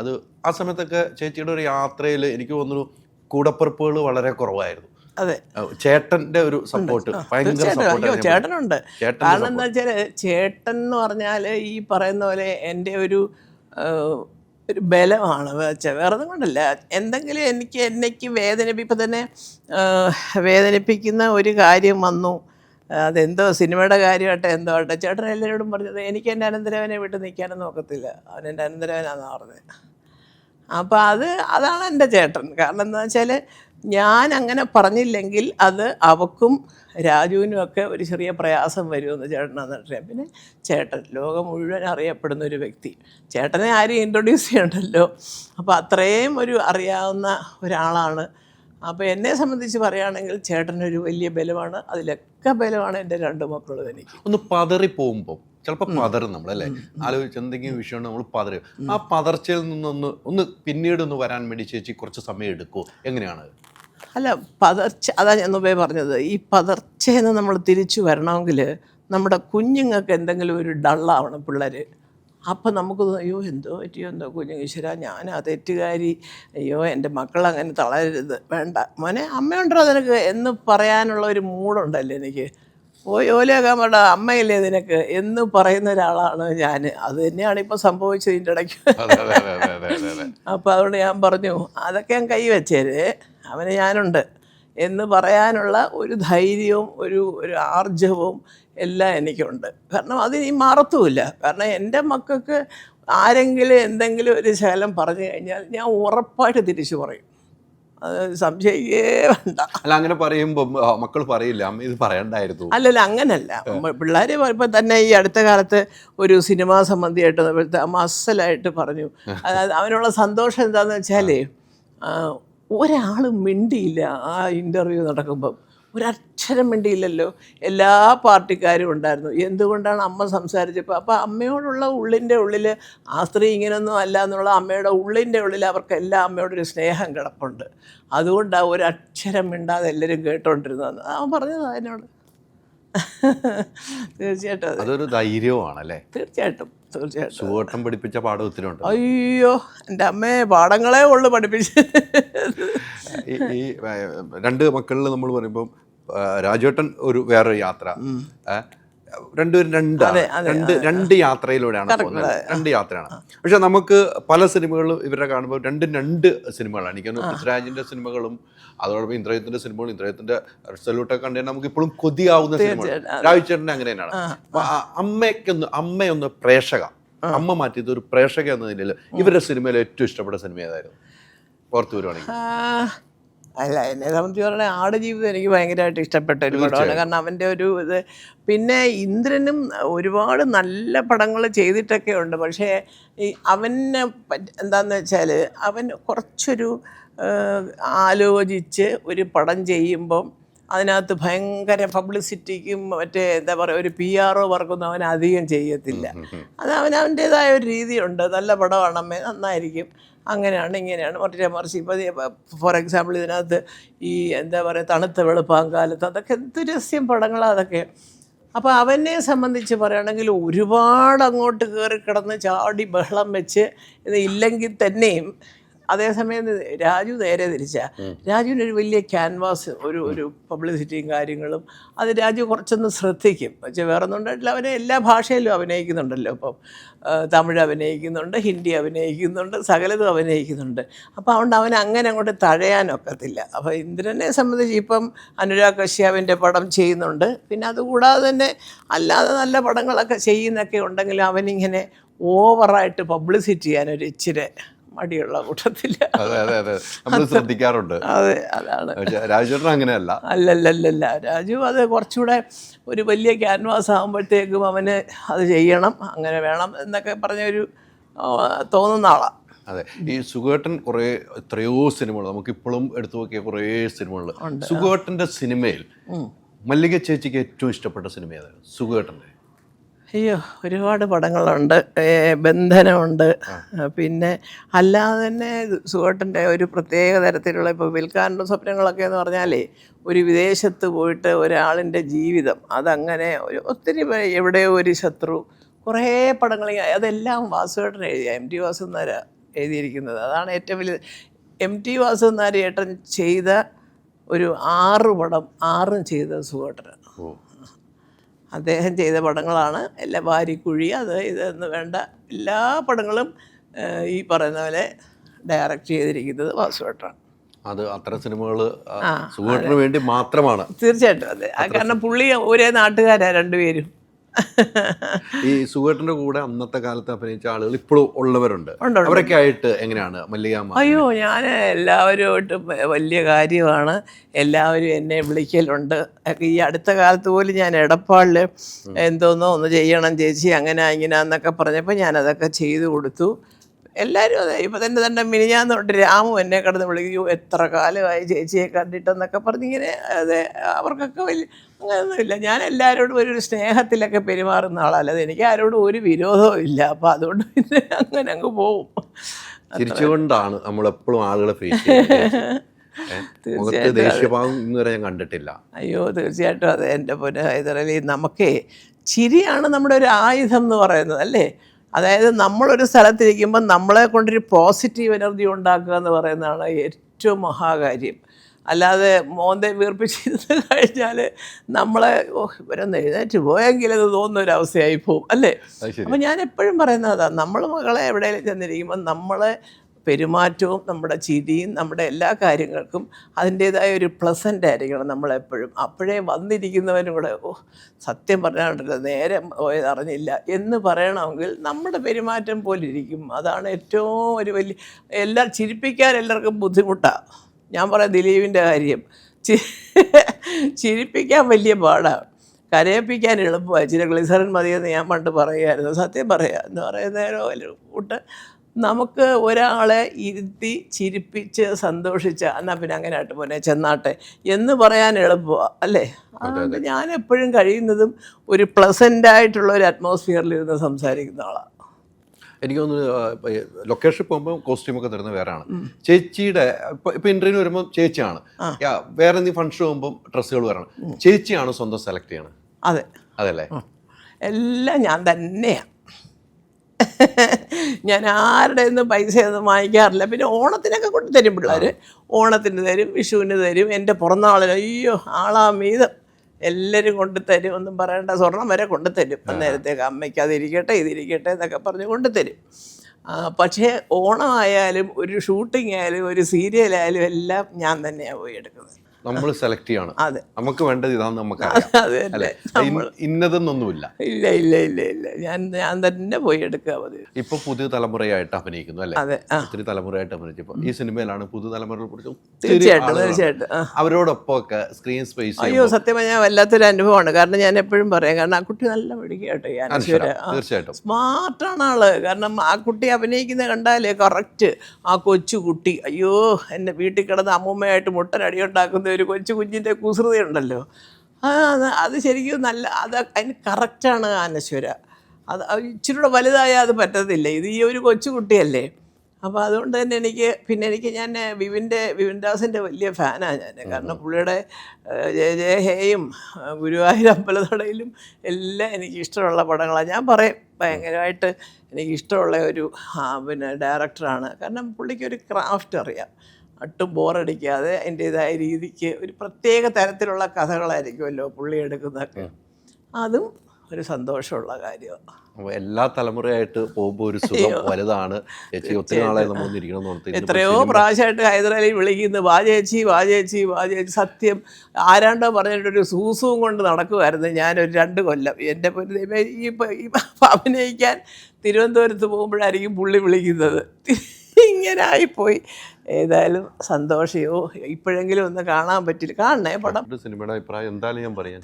അത് ആ സമയത്തൊക്കെ ചേച്ചിയുടെ ഒരു യാത്രയിൽ എനിക്ക് തോന്നുന്നു കൂടപ്പിറപ്പുകൾ വളരെ കുറവായിരുന്നു. അതെ. ചേട്ടന്റെ ഒരു സപ്പോർട്ട് ചേട്ടനുണ്ട്. കാരണം എന്താ വെച്ചാൽ ചേട്ടൻ എന്ന് പറഞ്ഞാൽ ഈ പറയുന്ന പോലെ എന്റെ ഒരു ഒരു ബലമാണ്. വേറെ കൊണ്ടല്ല. എന്തെങ്കിലും എനിക്ക് എന്നേക്ക് വേദനിപ്പി ഇപ്പം തന്നെ വേദനിപ്പിക്കുന്ന ഒരു കാര്യം വന്നു. അതെന്തോ സിനിമയുടെ കാര്യമായിട്ട് എന്തോ ആട്ടെ. ചേട്ടൻ എല്ലാവരോടും പറഞ്ഞത് എനിക്ക് എന്റെ അനന്തരവനെ വിട്ട് നിൽക്കാനൊന്നും നോക്കത്തില്ല അവൻ എന്റെ അനന്തരവനാണെന്ന് പറഞ്ഞത്. അപ്പോൾ അത് അതാണ് എന്റെ ചേട്ടൻ. കാരണം എന്താ വെച്ചാൽ ഞാൻ അങ്ങനെ പറഞ്ഞില്ലെങ്കിൽ അത് അവക്കും രാജുവിനും ഒക്കെ ഒരു ചെറിയ പ്രയാസം വരുമെന്ന് ചേട്ടനാന്ന് പറഞ്ഞാൽ പിന്നെ ചേട്ടൻ ലോകം മുഴുവൻ അറിയപ്പെടുന്ന ഒരു വ്യക്തി. ചേട്ടനെ ആരും ഇൻട്രൊഡ്യൂസ് ചെയ്യണ്ടല്ലോ. അപ്പോൾ അത്രയും ഒരു അറിയാവുന്ന ഒരാളാണ്. അപ്പോൾ എന്നെ സംബന്ധിച്ച് പറയുകയാണെങ്കിൽ ചേട്ടനൊരു വലിയ ബലമാണ്. അതിലൊക്കെ ബലമാണ് എന്റെ രണ്ട് മക്കളും എനിക്ക്. ഒന്ന് പതറി പോകുമ്പോൾ ചിലപ്പോൾ പതറും നമ്മൾ അല്ലേ ആലോചിച്ച് എന്തെങ്കിലും വിഷയം നമ്മൾ പതറും ആ പതർച്ചയിൽ നിന്നൊന്ന് ഒന്ന് പിന്നീട് ഒന്ന് വരാൻ വേണ്ടി ചേച്ചി കുറച്ച് സമയം എടുക്കുമോ എങ്ങനെയാണ്? അല്ല പതർച്ച അതാ ഞാൻ മുമ്പേ പറഞ്ഞത്. ഈ പതർച്ചയെന്ന് നമ്മൾ തിരിച്ചു വരണമെങ്കിൽ നമ്മുടെ കുഞ്ഞുങ്ങൾക്ക് എന്തെങ്കിലും ഒരു ഡള്ളാവണം പിള്ളേർ അപ്പം നമുക്ക് അയ്യോ എന്തോ പറ്റിയോ? എന്തോ കുഞ്ഞു ഈശ്വര ഞാൻ ആ തെറ്റുകാരി. അയ്യോ എന്റെ മക്കൾ അങ്ങനെ തളരരുത്. വേണ്ട. മോനെ അമ്മയുണ്ടോ നിനക്ക്? എന്ന് പറയാനുള്ള ഒരു മൂടുണ്ടല്ലോ എനിക്ക്. ഓ ഓലയാക്കാൻ വേണ്ട അമ്മയില്ലേ നിനക്ക്? എന്ന് പറയുന്ന ഒരാളാണ് ഞാൻ അത് തന്നെയാണ് ഇപ്പം സംഭവിച്ചത് ഇതിന്റെ ഇടയ്ക്ക്. അപ്പോൾ അതുകൊണ്ട് ഞാൻ പറഞ്ഞു അതൊക്കെ ഞാൻ കൈ വെച്ചേര് അവന് ഞാനുണ്ട്. എന്ന് പറയാനുള്ള ഒരു ധൈര്യവും ഒരു ഒരു ആർജവും എല്ലാം എനിക്കുണ്ട്. കാരണം അതിനി മാറത്തുമില്ല കാരണം എന്റെ മക്കൾക്ക് ആരെങ്കിലും എന്തെങ്കിലും ഒരു ശകലം പറഞ്ഞു കഴിഞ്ഞാൽ ഞാൻ ഉറപ്പായിട്ട് തിരിച്ചു പറയും. സംശയിക്കേ വേണ്ട. അല്ല അങ്ങനെ പറയുമ്പോൾ മക്കൾ പറയില്ല. അമ്മ ഇത് പറയണ്ടായിരുന്നു. അല്ലല്ല അങ്ങനല്ല. പിള്ളേർ ഇപ്പം തന്നെ ഈ അടുത്ത കാലത്ത് ഒരു സിനിമ സംബന്ധിയായിട്ട് അസലായിട്ട് പറഞ്ഞു. അതായത് അവനുള്ള സന്തോഷം എന്താണെന്ന് വെച്ചാൽ ഒരാളും മിണ്ടിയില്ല ആ ഇന്റർവ്യൂ നടക്കുമ്പം. ഒരക്ഷരം മിണ്ടിയില്ലല്ലോ. എല്ലാ പാർട്ടിക്കാരും ഉണ്ടായിരുന്നു. എന്തുകൊണ്ടാണ് അമ്മ സംസാരിച്ചപ്പോൾ അപ്പോൾ അമ്മയോടുള്ള ഉള്ളിന്റെ ഉള്ളിൽ ആ സ്ത്രീ ഇങ്ങനെയൊന്നും അല്ല എന്നുള്ള അമ്മയുടെ ഉള്ളിന്റെ ഉള്ളിൽ അവർക്ക് എല്ലാ അമ്മയോടൊരു സ്നേഹം കിടപ്പുണ്ട്. അതുകൊണ്ടാണ് ഒരക്ഷരം മിണ്ടാതെ എല്ലാവരും കേട്ടോണ്ടിരുന്നത്. അവൻ പറഞ്ഞത് അതിനോട് തീർച്ചയായിട്ടും അതൊരു ധൈര്യമാണ് അല്ലേ തീർച്ചയായിട്ടും തീർച്ചയായിട്ടും. സുവോട്ടം പഠിപ്പിച്ച പാഠം ഒത്തിരി ഉണ്ട് അയ്യോ എന്റെ അമ്മയെ പാടങ്ങളെ ഉള്ളു പഠിപ്പിച്ച്. ഈ രണ്ട് മക്കളിൽ നമ്മൾ പറയുമ്പോൾ രാജേട്ടൻ ഒരു വേറൊരു യാത്ര. രണ്ടുപേരും രണ്ടാണ് രണ്ട് രണ്ട് യാത്രയിലൂടെയാണ് പോകുന്നത്. രണ്ട് യാത്രയാണ്. പക്ഷെ നമുക്ക് പല സിനിമകളും ഇവരെ കാണുമ്പോൾ രണ്ടും രണ്ട് സിനിമകളാണ്. എനിക്ക് പൃഥ്വിരാജിന്റെ സിനിമകളും അതോടൊപ്പം ഇന്ദ്രജിത്തിന്റെ സിനിമകളും ഇന്ദ്രജിത്തിന്റെ സല്യൂട്ടൊക്കെ കണ്ടു നമുക്ക് ഇപ്പോഴും കൊതിയാവുന്ന സിനിമകൾ രാജുചേട്ടന്റെ അങ്ങനെ തന്നെയാണ്. അമ്മയ്ക്കൊന്ന് അമ്മയൊന്ന് പ്രേക്ഷക. അമ്മ മാറ്റിയത് ഒരു പ്രേക്ഷക എന്ന നിലയിൽ ഇവരുടെ സിനിമയിൽ ഏറ്റവും ഇഷ്ടപ്പെട്ട സിനിമ ഏതായിരുന്നു? ഓർത്തു വരുവാണെങ്കിൽ. അല്ല എന്നെ സംബന്ധിച്ച് പറഞ്ഞാൽ ആടുജീവിതം എനിക്ക് ഭയങ്കരമായിട്ട് ഇഷ്ടപ്പെട്ട ഒരു പടമാണ്. കാരണം അവന്റെ ഒരു ഇത്. പിന്നെ ഇന്ദ്രനും ഒരുപാട് നല്ല പടങ്ങൾ ചെയ്തിട്ടൊക്കെ ഉണ്ട്. പക്ഷേ ഈ അവനെ പറ്റി എന്താന്ന് വെച്ചാൽ അവൻ കുറച്ചൊരു ആലോചിച്ച് ഒരു പടം ചെയ്യുമ്പം അതിനകത്ത് ഭയങ്കര പബ്ലിസിറ്റിക്കും മറ്റേ എന്താ പറയുക ഒരു പി ആർ ഒ വർക്കൊന്നും അവൻ അധികം ചെയ്യത്തില്ല. അത് അവൻ അവന്റേതായ ഒരു രീതിയുണ്ട്. നല്ല പടമാണ് അമ്മേ നന്നായിരിക്കും. അങ്ങനെയാണ് ഇങ്ങനെയാണ്. മറ്റേ മറിച്ച് ഇപ്പോൾ ഫോർ എക്സാമ്പിൾ ഇതിനകത്ത് ഈ എന്താ പറയുക തണുത്ത വെളുപ്പാങ്കാലത്ത് അതൊക്കെ എന്ത് രസ്യം പടങ്ങളാണ് അതൊക്കെ. അപ്പോൾ അവനെ സംബന്ധിച്ച് പറയുകയാണെങ്കിൽ ഒരുപാട് അങ്ങോട്ട് കയറി കിടന്ന് ചാടി ബഹളം വെച്ച് ഇത് ഇല്ലെങ്കിൽ തന്നെയും അതേസമയം രാജു നേരെ തിരിച്ച. രാജുവിന് ഒരു വലിയ ക്യാൻവാസ് ഒരു ഒരു പബ്ലിസിറ്റിയും കാര്യങ്ങളും അത് രാജു കുറച്ചൊന്ന് ശ്രദ്ധിക്കും. പക്ഷേ വേറെ ഒന്നും ഉണ്ടായിട്ടില്ല അവനെ എല്ലാ ഭാഷയിലും അഭിനയിക്കുന്നുണ്ടല്ലോ ഇപ്പം. തമിഴ് അഭിനയിക്കുന്നുണ്ട് ഹിന്ദി അഭിനയിക്കുന്നുണ്ട് സകലതും അഭിനയിക്കുന്നുണ്ട്. അപ്പോൾ അതുകൊണ്ട് അവൻ അങ്ങനെ അങ്ങോട്ട് തഴയാനൊക്കത്തില്ല അപ്പോൾ ഇന്ദ്രനെ സംബന്ധിച്ച് ഇപ്പം അനുരാഗ് കശ്യാപിന്റെ പടം ചെയ്യുന്നുണ്ട്. പിന്നെ അതുകൂടാതെ തന്നെ അല്ലാതെ നല്ല പടങ്ങളൊക്കെ ചെയ്യുന്നൊക്കെ ഉണ്ടെങ്കിലും അവനിങ്ങനെ ഓവറായിട്ട് പബ്ലിസിറ്റി ചെയ്യാനൊരു ഇച്ചിരി മടിയുള്ള കൂട്ടത്തിൽ അതെ അതെ അതെ. നമ്മൾ ശ്രദ്ധിക്കാറുണ്ട്. അതെ അതാണ്. പക്ഷെ രാജേട്ടൻ അങ്ങനെയല്ല. അല്ലല്ലല്ല രാജു അത് കുറച്ചുകൂടെ ഒരു വലിയ ക്യാൻവാസ് ആകുമ്പോഴത്തേക്കും അവന് അത് ചെയ്യണം അങ്ങനെ വേണം എന്നൊക്കെ പറഞ്ഞൊരു ഒരു തോന്നുന്ന ആളാണ് അതെ. ഈ സുഖേട്ടൻ കുറേ എത്രയോ സിനിമകൾ നമുക്ക് ഇപ്പോഴും എടുത്തു നോക്കിയ കുറേ സിനിമകൾ സുഖേട്ടന്റെ സിനിമയിൽ മല്ലിക ചേച്ചിക്ക് ഏറ്റവും ഇഷ്ടപ്പെട്ട സിനിമ ഏതായിരുന്നു സുഖേട്ടന്റെ. അയ്യോ ഒരുപാട് പടങ്ങളുണ്ട്. ബന്ധനമുണ്ട്. പിന്നെ അല്ലാതെ തന്നെ സുഖേട്ടന്റെ ഒരു പ്രത്യേക തരത്തിലുള്ള ഇപ്പോൾ വിൽക്കാനുള്ള സ്വപ്നങ്ങളൊക്കെ എന്ന് പറഞ്ഞാലേ ഒരു വിദേശത്ത് പോയിട്ട് ഒരാളിന്റെ ജീവിതം അതങ്ങനെ ഒരു ഒത്തിരി എവിടെയോ ഒരു ശത്രു കുറേ പടങ്ങൾ അതെല്ലാം വാസുവേട്ടൻ എഴുതിയ എം ടി വാസു വാസുനാര എഴുതിയിരിക്കുന്നത്. അതാണ് ഏറ്റവും വലിയ എം ടി വാസുനാര ഏട്ടൻ ചെയ്ത ഒരു ആറ് പടം ആറും ചെയ്ത സുഖേട്ടനാണ് ഓ. അദ്ദേഹം ചെയ്ത പടങ്ങളാണ്. എല്ലാ വാരിക്കുഴി അത് ഇതെന്ന് വേണ്ട എല്ലാ പടങ്ങളും ഈ പറയുന്ന പോലെ ഡയറക്റ്റ് ചെയ്തിരിക്കുന്നത് വാസുവേട്ടാണ് അത് അത്തരം സിനിമകൾ സുഖേട്ടന് വേണ്ടി മാത്രമാണ്. തീർച്ചയായിട്ടും അതെ. കാരണം പുള്ളി ഒരേ നാട്ടുകാരാണ് രണ്ടുപേരും. ഈ സുഖേട്ടന്റെ കൂടെ അന്നത്തെ കാലത്ത് അഭിനയിച്ച ആളുകൾ ഇപ്പോഴും ഉള്ളവരുണ്ട്. അവരൊക്കെ ആയിട്ട് എങ്ങനെയാണ് മല്ലികാമ്മ അയ്യോ ഞാൻ എല്ലാവരുമായിട്ടും വലിയ കാര്യമാണ്. എല്ലാവരും എന്നെ വിളിക്കലുണ്ട്. ഈ അടുത്ത കാലത്ത് പോലും ഞാൻ എടപ്പാളിൽ എന്തോന്നോ ഒന്ന് ചെയ്യണം ചേച്ചി അങ്ങനെ ഇങ്ങനെ എന്നൊക്കെ പറഞ്ഞപ്പോൾ ഞാനതൊക്കെ ചെയ്തു കൊടുത്തു. എല്ലാവരും അതെ ഇപ്പം തന്നെ തന്നെ മിനിഞ്ഞാന്ന് തൊട്ട് രാമു എന്നെ കിടന്ന് വിളിക്കൂ. എത്ര കാലമായി ചേച്ചിയെ കണ്ടിട്ടെന്നൊക്കെ പറഞ്ഞിങ്ങനെ അതെ അവർക്കൊക്കെ വലിയ അങ്ങനെയൊന്നുമില്ല ഞാൻ എല്ലാവരോടും ഒരു സ്നേഹത്തിലൊക്കെ പെരുമാറുന്ന ആളല്ല. അത് എനിക്ക് ആരോടും ഒരു വിരോധവും ഇല്ല. അപ്പം അതുകൊണ്ട് പിന്നെ അങ്ങനെ അങ്ങ് പോവും. ചിരിച്ചുകൊണ്ടാണ് നമ്മൾ എപ്പോഴും ആളുകളെ ദേഷ്യഭാവം ഞാൻ കണ്ടിട്ടില്ല. അയ്യോ തീർച്ചയായിട്ടും അതെ എന്റെ പൊന്നെ ഹൈദരലി നമുക്കേ ചിരിയാണ് നമ്മുടെ ഒരു ആയുധം എന്ന് പറയുന്നത് അല്ലേ? അതായത് നമ്മളൊരു സ്ഥലത്തിരിക്കുമ്പോൾ നമ്മളെ കൊണ്ടൊരു പോസിറ്റീവ് എനർജി ഉണ്ടാക്കുക എന്ന് പറയുന്നതാണ് ഏറ്റവും മഹാകാര്യം. അല്ലാതെ മോന്തെ വീർപ്പിച്ചിരുന്ന് കഴിഞ്ഞാൽ നമ്മളെ ഓ ഇവരൊന്ന് എഴുന്നേറ്റ് പോയെങ്കിലത് തോന്നുന്ന ഒരു അവസ്ഥയായി പോകും അല്ലേ അപ്പം അപ്പോൾ ഞാൻ എപ്പോഴും പറയുന്നത് അതാ നമ്മൾ മകളെ എവിടെയെങ്കിലും ചെന്നിരിക്കുമ്പോൾ നമ്മളെ പെരുമാറ്റവും നമ്മുടെ ചിരിയും നമ്മുടെ എല്ലാ കാര്യങ്ങൾക്കും അതിന്റേതായ ഒരു പ്ലസന്റ് ആയിരിക്കണം നമ്മളെപ്പോഴും. അപ്പോഴേ വന്നിരിക്കുന്നവനും കൂടെ ഓ സത്യം പറഞ്ഞാണ്ടല്ലോ നേരെ പോയത് അറിഞ്ഞില്ല. എന്ന് പറയണമെങ്കിൽ നമ്മുടെ പെരുമാറ്റം പോലിരിക്കും. അതാണ് ഏറ്റവും ഒരു വലിയ എല്ലാ ചിരിപ്പിക്കാൻ എല്ലാവർക്കും ബുദ്ധിമുട്ടാണ് ഞാൻ പറയാം ദിലീപിന്റെ കാര്യം. ചിരിപ്പിക്കാൻ വലിയ പാടാണ് കരയിപ്പിക്കാൻ എളുപ്പമായി. ചില ഗ്ലിസറിൻ മതിയെന്ന് ഞാൻ പണ്ട് പറയുമായിരുന്നു സത്യം പറയുക എന്ന് പറയുന്നതിനോ കൂട്ട്. നമുക്ക് ഒരാളെ ഇരുത്തി ചിരിപ്പിച്ച് സന്തോഷിച്ച് എന്നാൽ പിന്നെ അങ്ങനെ ആയിട്ട് പോനെ ചെന്നാട്ടെ. എന്ന് പറയാൻ എളുപ്പമാണ് അല്ലേ? അതുകൊണ്ട് ഞാൻ എപ്പോഴും കഴിയുന്നതും ഒരു പ്ലസന്റ് ആയിട്ടുള്ള ഒരു അറ്റ്മോസ്ഫിയറിൽ ഇരുന്ന് സംസാരിക്കുന്ന ആളാണ് എനിക്ക് തോന്നുന്നു ലൊക്കേഷൻ പോകുമ്പോൾ കോസ്റ്റ്യൂം ഒക്കെ തരുന്നത് വേറെയാണ്. ചേച്ചിയുടെ ഇപ്പൊ ഇപ്പൊ ഇന്റർവ്യൂ വരുമ്പോൾ ചേച്ചിയാണ്. വേറെ എന്തെങ്കിലും ഫംഗ്ഷൻ പോകുമ്പോൾ ഡ്രസ്സുകൾ വരണം ചേച്ചിയാണ് സ്വന്തം സെലക്ട് ചെയ്യണത്. അതെ. അതല്ലേ? എല്ലാം ഞാൻ തന്നെയാണ് ഞാൻ ആരുടെ നിന്ന് പൈസയൊന്നും വാങ്ങിക്കാറില്ല. പിന്നെ ഓണത്തിനൊക്കെ കൊണ്ട് തരും പിള്ളേർ ഓണത്തിന് തരും വിഷുവിന് തരും എന്റെ പിറന്നാളിന്. അയ്യോ ആളാ മീതം. എല്ലാവരും കൊണ്ടുതരും ഒന്നും പറയണ്ട. സ്വർണം വരെ കൊണ്ടുതരും അന്നേരത്തേക്ക് അമ്മയ്ക്ക് അതിരിക്കട്ടെ ഇതിരിക്കട്ടെ എന്നൊക്കെ പറഞ്ഞ് കൊണ്ടുതരും പക്ഷേ ഓണമായാലും ഒരു ഷൂട്ടിംഗ് ആയാലും ഒരു സീരിയലായാലും എല്ലാം ഞാൻ തന്നെയാണ് പോയി എടുക്കുന്നത്. നമ്മൾ സെലക്ട് ചെയ്യാണ്. അതെ. നമുക്ക് വേണ്ടത് ഇതാന്ന് നമുക്ക് അതെ ഇന്നതെന്നൊന്നുമില്ല. ഇല്ല ഇല്ല ഇല്ല ഇല്ല. ഞാൻ ഞാൻ തന്നെ പോയി എടുക്കുക മതി ഇപ്പൊ പുതിയ തലമുറയായിട്ട് അഭിനയിക്കുന്നു അല്ലേ? അതെ ഒത്തിരി തലമുറയായിട്ട് അഭിനയിച്ചപ്പോൾ ഈ സിനിമയിലാണ് പുതിയ തലമുറകളെ കുറിച്ച് തീർച്ചയായിട്ടും തീർച്ചയായിട്ടും അവരോടൊപ്പം ഒക്കെ സ്ക്രീൻ സ്പേസ് അയ്യോ സത്യമായി ഞാൻ വല്ലാത്തൊരു അനുഭവമാണ്. കാരണം ഞാൻ എപ്പോഴും പറയാം കാരണം ആ കുട്ടി നല്ല മിടുക്കി കേട്ടോ ഈ അനശ്വര. തീർച്ചയായിട്ടും. സ്മാർട്ടാണ് ആൾ. കാരണം ആ കുട്ടി അഭിനയിക്കുന്ന കണ്ടാലേ കറക്റ്റ് ആ കൊച്ചു കുട്ടി അയ്യോ എന്റെ വീട്ടിൽ കിടന്ന് അമ്മൂമ്മയായിട്ട് മുട്ടനടി ഉണ്ടാക്കുന്ന ഒരു കൊച്ചു കുഞ്ഞിന്റെ കുസൃതി ഉണ്ടല്ലോ. അത് ശരിക്കും നല്ല അത് അതിന് കറക്റ്റാണ് അനശ്വര. അത് ഇച്ചിരൂടെ വലുതായാൽ അത് പറ്റത്തില്ല. ഇത് ഈ ഒരു കൊച്ചു കുട്ടിയല്ലേ. അപ്പോൾ അതുകൊണ്ട് തന്നെ എനിക്ക് പിന്നെ എനിക്ക് ഞാൻ വിവിന്റെ വിവിൻ ദാസിന്റെ വലിയ ഫാനാണ് ഞാൻ. കാരണം പുള്ളിയുടെ ജയ ജയ ഹേയും ഗുരുവായൂർ അമ്പലത്തടയിലും എല്ലാം എനിക്ക് ഇഷ്ടമുള്ള പടങ്ങളാണ് ഞാൻ പറയും ഭയങ്കരമായിട്ട് എനിക്ക് ഇഷ്ടമുള്ള ഒരു പിന്നെ ഡയറക്ടറാണ് കാരണം പുള്ളിക്ക് ഒരു ക്രാഫ്റ്റ് അറിയാം. ഒട്ടും ബോറടിക്കാതെ അതിന്റെതായ രീതിക്ക് ഒരു പ്രത്യേക തരത്തിലുള്ള കഥകളായിരിക്കുമല്ലോ പുള്ളി എടുക്കുന്നതൊക്കെ. അതും ഒരു സന്തോഷമുള്ള കാര്യമാണ് എല്ലാ തലമുറയായിട്ട് പോകുമ്പോൾ ഒരു സുഖം വലുതാണ്. ചേച്ചി ഒത്തിരി നാളായി നമ്മൾ എത്രയോ പ്രാവശ്യമായിട്ട് ഹൈദരാലി വിളിക്കുന്നു. വാ ചേച്ചി വാ ചേച്ചി വാ ചേച്ചി. സത്യം ആരാണ്ടോ പറഞ്ഞിട്ടൊരു സൂസും കൊണ്ട് നടക്കുമായിരുന്നു ഞാനൊരു രണ്ട് കൊല്ലം. എന്റെ ഈ അഭിനയിക്കാൻ തിരുവനന്തപുരത്ത് പോകുമ്പോഴായിരിക്കും പുള്ളി വിളിക്കുന്നത്. ഇങ്ങനെ ആയിപ്പോയി. ഏതായാലും സന്തോഷയോ ഇപ്പോഴെങ്കിലും ഒന്ന് കാണാൻ പറ്റില്ല. കാണണേ പടം. സിനിമയുടെ അഭിപ്രായം എന്തായാലും ഞാൻ പറയാം.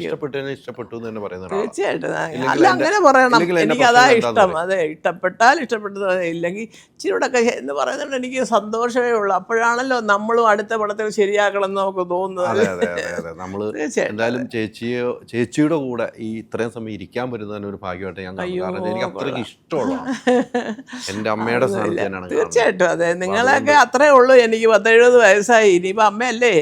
ഇഷ്ടപ്പെട്ടതിനെ ഇഷ്ടപ്പെട്ടു എന്ന്. തീർച്ചയായിട്ടും. അല്ല അങ്ങനെ പറയണം. എനിക്ക് അതാ ഇഷ്ടം. അതെ ഇഷ്ടപ്പെട്ടാൽ ഇഷ്ടപ്പെട്ടത്. ഇല്ലെങ്കിൽ ഇച്ചിരി ഒക്കെ എന്ന് പറയുന്നത് എനിക്ക് സന്തോഷമേ ഉള്ളൂ. അപ്പോഴാണല്ലോ നമ്മളും അടുത്ത പടത്തിൽ ശരിയാക്കണം എന്ന് നമുക്ക് തോന്നുന്നത്. തീർച്ചയായിട്ടും. എന്തായാലും ചേച്ചിയോ ചേച്ചിയുടെ കൂടെ ഈ ഇത്രയും സമയം ഇരിക്കാൻ പറ്റുന്നതിന് ഒരു ഭാഗ്യമായിട്ട് ഞാൻ എനിക്ക് അത്രയ്ക്ക് ഇഷ്ടമുള്ള എന്റെ അമ്മയുടെ. തീർച്ചയായിട്ടും. അതെ നിങ്ങളൊക്കെ അത്രേ ഉള്ളൂ എനിക്ക് പത്തെഴുപത് വയസ്സായി. ഇനിയിപ്പോ അമ്മയല്ലേ?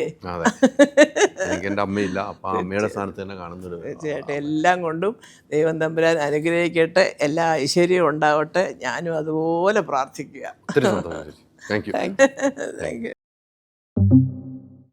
എനിക്ക് എന്റെ അമ്മയില്ല. അപ്പൊ അമ്മയുടെ സ്ഥാനത്ത് തന്നെ കാണുന്നൊരു തീർച്ചയായിട്ടും. എല്ലാം കൊണ്ടും ദൈവം തമ്പുരാൻ അനുഗ്രഹിക്കട്ടെ. എല്ലാ ഐശ്വര്യവും ഉണ്ടാവട്ടെ. ഞാനും അതുപോലെ പ്രാർത്ഥിക്കുക. Thank you thank you